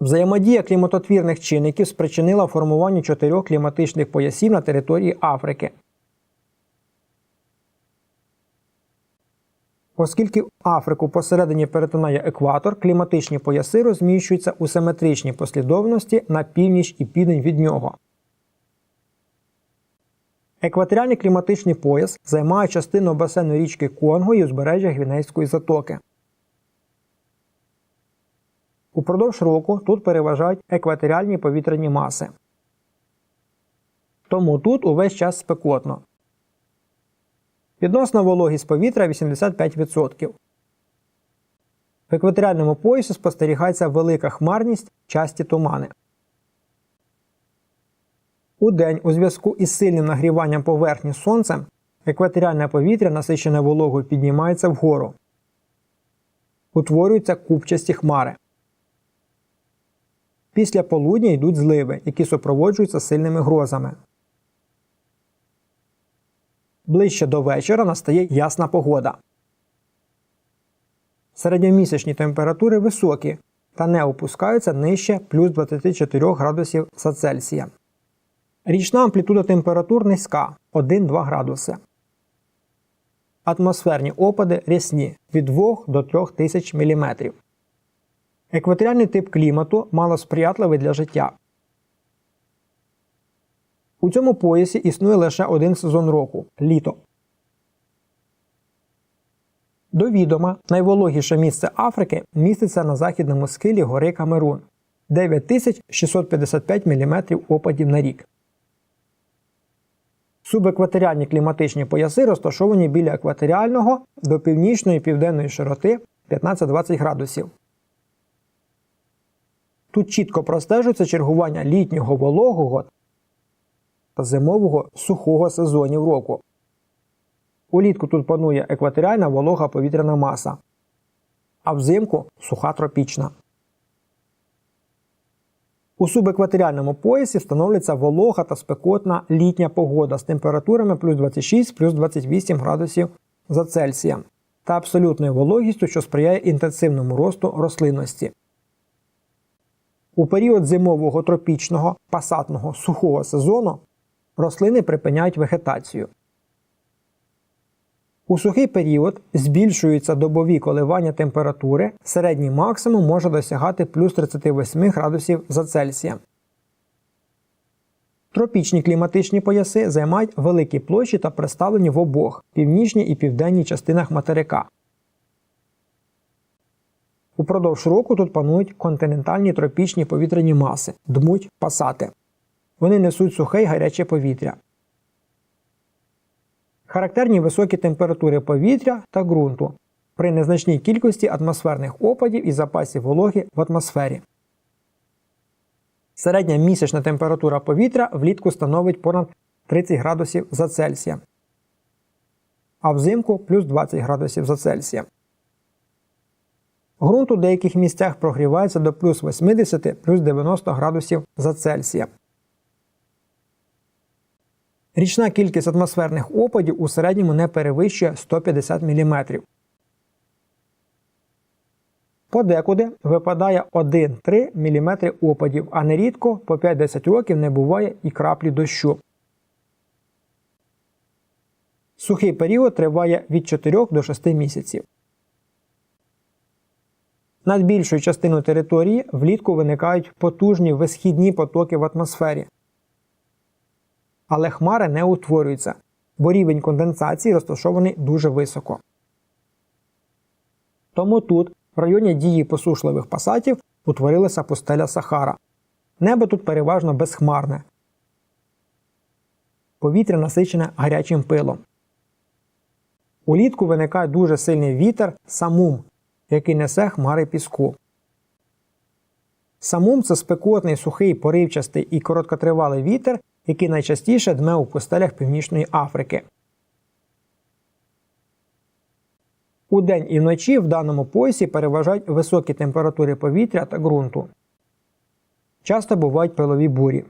Взаємодія кліматотвірних чинників спричинила формування чотирьох кліматичних поясів на території Африки. Оскільки Африку посередині перетинає екватор, кліматичні пояси розміщуються у симетричній послідовності на північ і південь від нього. Екваторіальний кліматичний пояс займає частину басейну річки Конго і узбережжя Гвінейської затоки. Упродовж року тут переважають екваторіальні повітряні маси. Тому тут увесь час спекотно. Відносна вологість повітря 85%. В екваторіальному поясі спостерігається велика хмарність, часті тумани. У день у зв'язку із сильним нагріванням поверхні сонцем екваторіальне повітря, насичене вологою, піднімається вгору. Утворюються купчасті хмари. Після полудня йдуть зливи, які супроводжуються сильними грозами. Ближче до вечора настає ясна погода. Середньомісячні температури високі та не опускаються нижче плюс 24 градусів за Цельсія. Річна амплітуда температур низька 1-2 градуси. Атмосферні опади рясні від 2 до 3 тисяч мм. Екваторіальний тип клімату малосприятливий для життя. У цьому поясі існує лише один сезон року літо. До відома, найвологіше місце Африки міститься на західному схилі гори Камерун 9655 мм опадів на рік. Субекваторіальні кліматичні пояси розташовані біля екваторіального до північної південної широти 15-20 градусів. Тут чітко простежується чергування літнього вологого та зимового сухого сезонів року. Улітку тут панує екваторіальна волога повітряна маса, а взимку суха тропічна. У субекваторіальному поясі встановлюється волога та спекотна літня погода з температурами плюс 26 плюс 28 градусів за Цельсієм та абсолютною вологістю, що сприяє інтенсивному росту рослинності. У період зимового тропічного пасатного сухого сезону рослини припиняють вегетацію. У сухий період збільшуються добові коливання температури, середній максимум може досягати плюс 38 градусів за Цельсієм. Тропічні кліматичні пояси займають великі площі та представлені в обох північній і південній частинах материка. Упродовж року тут панують континентальні тропічні повітряні маси, дмуть пасати. Вони несуть сухе й гаряче повітря. Характерні високі температури повітря та ґрунту при незначній кількості атмосферних опадів і запасів вологи в атмосфері. Середня місячна температура повітря влітку становить понад 30 градусів за Цельсія, а взимку плюс 20 градусів за Цельсія. Ґрунт у деяких місцях прогрівається до плюс 80 плюс 90 градусів за Цельсія. Річна кількість атмосферних опадів у середньому не перевищує 150 мм. Подекуди випадає 1-3 мм опадів, а нерідко по 5-10 років не буває і краплі дощу. Сухий період триває від 4 до 6 місяців. Над більшою частиною території влітку виникають потужні висхідні потоки в атмосфері. Але хмари не утворюються, бо рівень конденсації розташований дуже високо. Тому тут, в районі дії посушливих пасатів, утворилася пустеля Сахара. Небо тут переважно безхмарне. Повітря насичене гарячим пилом. Улітку виникає дуже сильний вітер самум, який несе хмари піску. Самум це спекотний, сухий, поривчастий і короткотривалий вітер, який найчастіше дме у пустелях Північної Африки. У день і вночі в даному поясі переважають високі температури повітря та ґрунту. Часто бувають пилові бурі.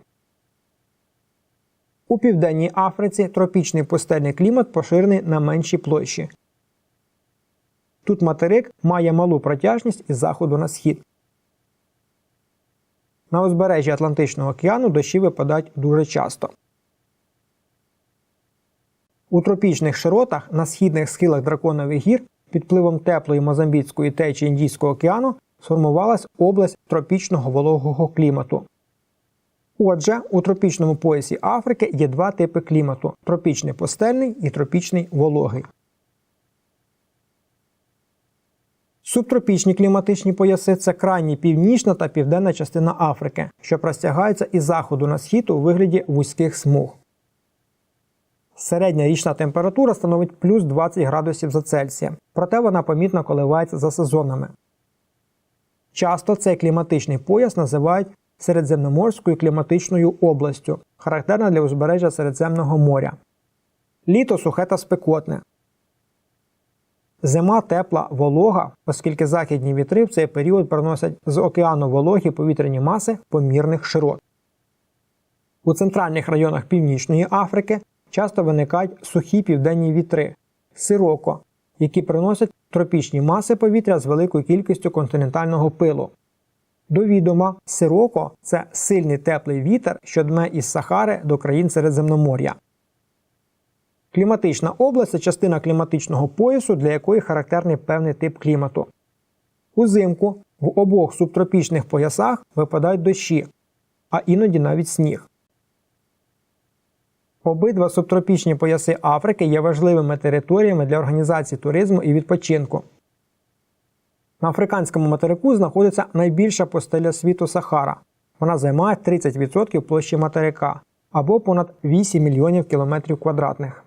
У Південній Африці тропічний пустельний клімат поширений на меншій площі. Тут материк має малу протяжність із заходу на схід. На узбережжі Атлантичного океану дощі випадають дуже часто. У тропічних широтах на східних схилах драконових гір під впливом теплої мозамбіцької течії Індійського океану сформувалась область тропічного вологого клімату. Отже, у тропічному поясі Африки є два типи клімату: тропічний пустельний і тропічний вологий. Субтропічні кліматичні пояси це крайні північна та південна частина Африки, що простягаються із заходу на схід у вигляді вузьких смуг. Середня річна температура становить плюс 20 градусів за Цельсієм, проте вона помітно коливається за сезонами. Часто цей кліматичний пояс називають Середземноморською кліматичною областю, характерна для узбережжя Середземного моря. Літо сухе та спекотне. Зима тепла волога, оскільки західні вітри в цей період приносять з океану вологі повітряні маси помірних широт. У центральних районах Північної Африки часто виникають сухі південні вітри сироко, які приносять тропічні маси повітря з великою кількістю континентального пилу. До відома, сироко це сильний теплий вітер, що дме із Сахари до країн Середземномор'я. Кліматична область це частина кліматичного поясу, для якої характерний певний тип клімату. Узимку в обох субтропічних поясах випадають дощі, а іноді навіть сніг. Обидва субтропічні пояси Африки є важливими територіями для організації туризму і відпочинку. На африканському материку знаходиться найбільша пустеля світу Сахара. Вона займає 30% площі материка або понад 8 мільйонів кілометрів квадратних.